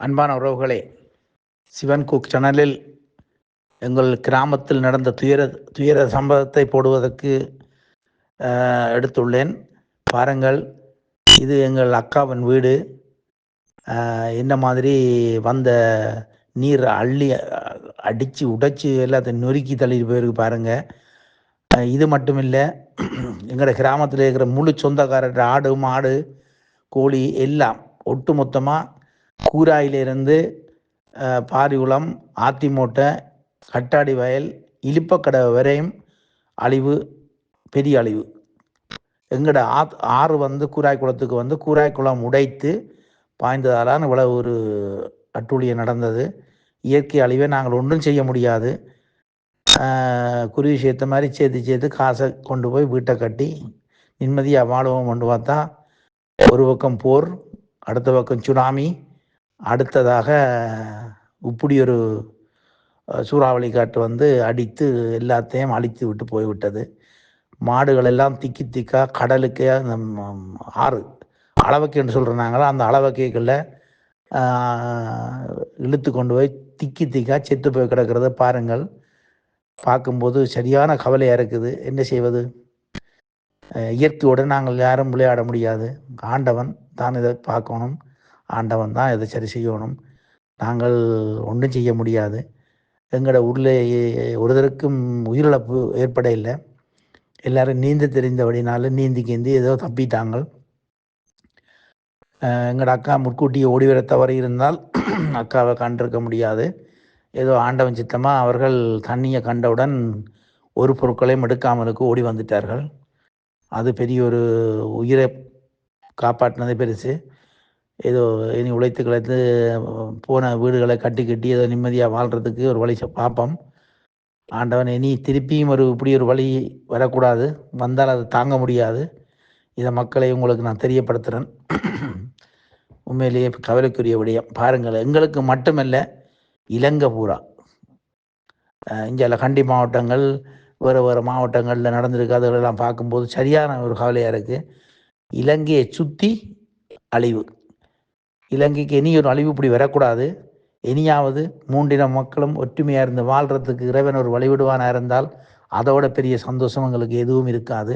அன்பான உறவுகளே சிவன் குக் சேனலில் எங்கள் கிராமத்தில் நடந்த துயர துயர சம்பவத்தை போடுவதற்கு எடுத்துள்ளேன். பாருங்கள் இது எங்கள் அக்காவின் வீடு. என்ன மாதிரி வந்த நீர் அள்ளி அடித்து உடைச்சி எல்லாத்தையும் நொறுக்கி தள்ளிட்டு போயிருக்கு பாருங்கள் இது மட்டும் இல்லை எங்களோட கிராமத்தில் இருக்கிற முழு சொந்தக்காரர் ஆடு மாடு கோழி எல்லாம் ஒட்டு மொத்தமாக கூராயிலிருந்து பாரிகுளம் ஆத்திமோட்டை கட்டாடி வயல் இலிப்பக்கடை வரையும் அழிவு பெரிய அழிவு. எங்கட ஆ ஆறு வந்து கூராய் குளத்துக்கு வந்து கூராய் குளம் உடைத்து பாய்ந்ததாலான இவ்வளவு ஒரு அட்டூழியம் நடந்தது. இயற்கை அழிவை நாங்கள் ஒன்றும் செய்ய முடியாது. குருவி சேர்த்த மாதிரி சேர்த்து சேர்த்து காசை கொண்டு போய் வீட்டை கட்டி நிம்மதியாக வாழவும் கொண்டு பார்த்தா ஒரு பக்கம் போர் அடுத்த பக்கம் சுனாமி அடுத்ததாக இப்படி ஒரு சூறாவளி காற்று வந்து அடித்து எல்லாத்தையும் அழித்து விட்டு போய்விட்டது. மாடுகள் எல்லாம் திக்கி திக்கா கடலுக்கே அந்த ஆறு அளவக்கைன்னு சொல்கிறாங்களோ அந்த அளவக்கைகளில் இழுத்து கொண்டு போய் திக்கி திக்கா செத்து போய் கிடக்கிறத பாருங்கள். பார்க்கும்போது சரியான கவலையாக இருக்குது. என்ன செய்வது? இயற்கையோடு நாங்கள் யாரும் விளையாட முடியாது. ஆண்டவன் தான் இதை பார்க்கணும். ஆண்டவன் தான் இதை சரி செய்யணும். நாங்கள் ஒன்றும் செய்ய முடியாது. எங்களோட ஊரில் ஒருத்தருக்கும் உயிரிழப்பு ஏற்பட இல்லை. எல்லாரும் நீந்த தெரிந்தபடினால நீந்தி கேந்தி ஏதோ தப்பிட்டாங்க எங்களோட அக்கா முற்கூட்டி ஓடி வர தவறி இருந்தால் அக்காவை கண்டிருக்க முடியாது. ஏதோ ஆண்டவன் சித்தமாக அவர்கள் தண்ணியை கண்டவுடன் ஒரு பொருட்களையும் எடுக்காமலுக்கு ஓடி வந்துட்டார்கள். அது பெரிய ஒரு உயிரை காப்பாற்றினது பெருசு. ஏதோ இனி உழைத்து கிழைத்து போன வீடுகளை கட்டி கட்டி ஏதோ நிம்மதியாக வாழ்கிறதுக்கு ஒரு வழி பார்ப்போம். ஆண்டவன் இனி திருப்பியும் ஒரு இப்படி ஒரு வழி வரக்கூடாது. வந்தால் அது தாங்க முடியாது. இதை மக்களை உங்களுக்கு நான் தெரியப்படுத்துகிறேன் உண்மையிலேயே கவலைக்குரிய விடயம். பாருங்கள் எங்களுக்கு மட்டுமல்ல இலங்கை பூரா. இங்கே கண்டி மாவட்டங்கள் வேறு வேறு மாவட்டங்களில் நடந்திருக்கு அதுகளெல்லாம் பார்க்கும்போது சரியான ஒரு கவலையாக இருக்குது இலங்கையை சுற்றி அழிவு. இலங்கைக்கு இனி ஒரு அழிவு இப்படி வரக்கூடாது. இனியாவது மூன்றின மக்களும் ஒற்றுமையாக இருந்து வாழ்கிறதுக்கு இறைவன் ஒரு வழிவிடுவானாக இருந்தால் அதோட பெரிய சந்தோஷம் எங்களுக்கு எதுவும் இருக்காது.